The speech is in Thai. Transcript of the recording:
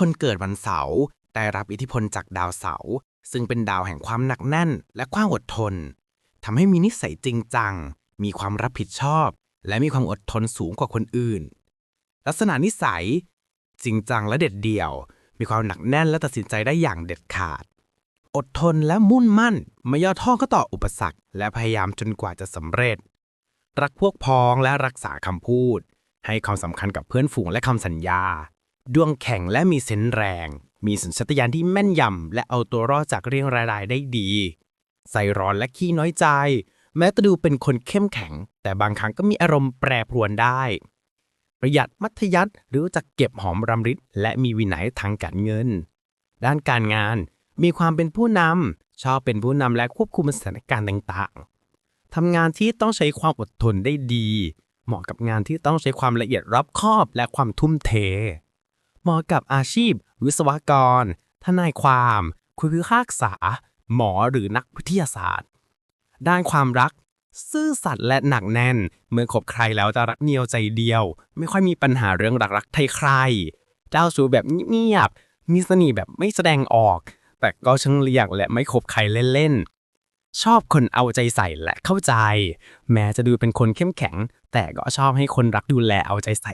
คนเกิดวันเสาร์ได้รับอิทธิพลจากดาวเสาร์ซึ่งเป็นดาวแห่งความหนักแน่นและความอดทนทำให้มีนิสัยจริงจัง มีความรับผิดชอบ และมีความอดทนสูงกว่าคนอื่น ลักษณะนิสัย จริงจังและเด็ดเดี่ยว มีความหนักแน่นและตัดสินใจได้อย่างเด็ดขาด อดทนและมุ่นมั่น ไม่ย่อท้อก็ต่ออุปสรรค และพยายามจนกว่าจะสำเร็จ รักพวกพ้องและรักษาคำพูด ให้ความสำคัญกับเพื่อนฝูงและคำสัญญา ดวงแข็งและมีเซนส์แรง มีสัญชาตญาณที่แม่นยำ และเอาตัวรอดจากเรื่องรายๆได้ดี ใส่ร้อนและขี้น้อยใจ แม้จะดูเป็นคนเข้มแข็ง แต่บางครั้งก็มีอารมณ์แปรปรวนได้ ประหยัดมัธยัติหรือจะเก็บหอมรำริดและมีวินัยทางการเงิน ด้านการงานมีความเป็นผู้นำชอบเป็นผู้นำและควบคุมสถานการณ์ต่างๆทำงานที่ต้องใช้ความอดทนได้ดี เหมาะกับงานที่ต้องใช้ความละเอียดรอบคอบและความทุ่มเท เหมาะกับอาชีพ วิศวกร ทนายความ คุยพิพากษา หมอหรือนักวิทยาศาสตร์ ด้านความรัก ซื่อสัตย์และหนักแน่น เมื่อคบใครแล้วจะรักเดียวใจเดียว ไม่ค่อยมีปัญหาเรื่องรักๆใครๆเจ้าชู้แบบเงียบมีเสน่ห์แบบไม่แสดงออก แต่ก็ช่างเลียกและไม่คบใครเล่นๆ ชอบคนเอาใจใส่และเข้าใจ แม้จะดูเป็นคนเข้มแข็ง แต่ก็ชอบให้คนรักดูแลเอาใจใส่